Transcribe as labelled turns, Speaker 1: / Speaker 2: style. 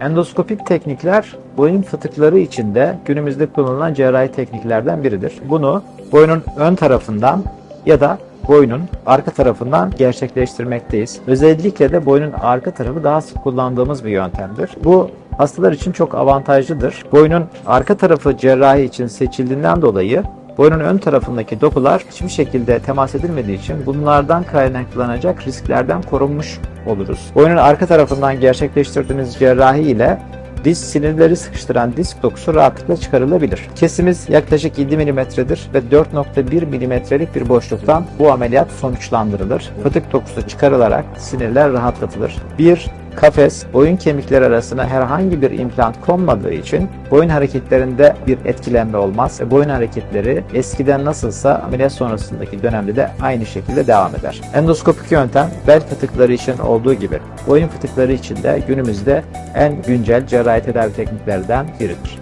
Speaker 1: Endoskopik teknikler boyun fıtıkları içinde günümüzde kullanılan cerrahi tekniklerden biridir. Bunu boynun ön tarafından ya da boynun arka tarafından gerçekleştirmekteyiz. Özellikle de boynun arka tarafı daha sık kullandığımız bir yöntemdir. Bu hastalar için çok avantajlıdır. Boynun arka tarafı cerrahi için seçildiğinden dolayı boynun ön tarafındaki dokular hiçbir şekilde temas edilmediği için bunlardan kaynaklanacak risklerden korunmuş oluruz. Boynun arka tarafından gerçekleştirdiğiniz cerrahi ile diz sinirleri sıkıştıran disk dokusu rahatlıkla çıkarılabilir. Kesimiz yaklaşık 7 mm'dir ve 4.1 mm'lik bir boşluktan bu ameliyat sonuçlandırılır. Fıtık dokusu çıkarılarak sinirler rahatlatılır. Bir kafes boyun kemikleri arasına herhangi bir implant konmadığı için boyun hareketlerinde bir etkilenme olmaz boyun hareketleri eskiden nasılsa ameliyat sonrasındaki dönemde de aynı şekilde devam eder. Endoskopik yöntem bel fıtıkları için olduğu gibi boyun fıtıkları için de günümüzde en güncel cerrahi tedavi tekniklerden biridir.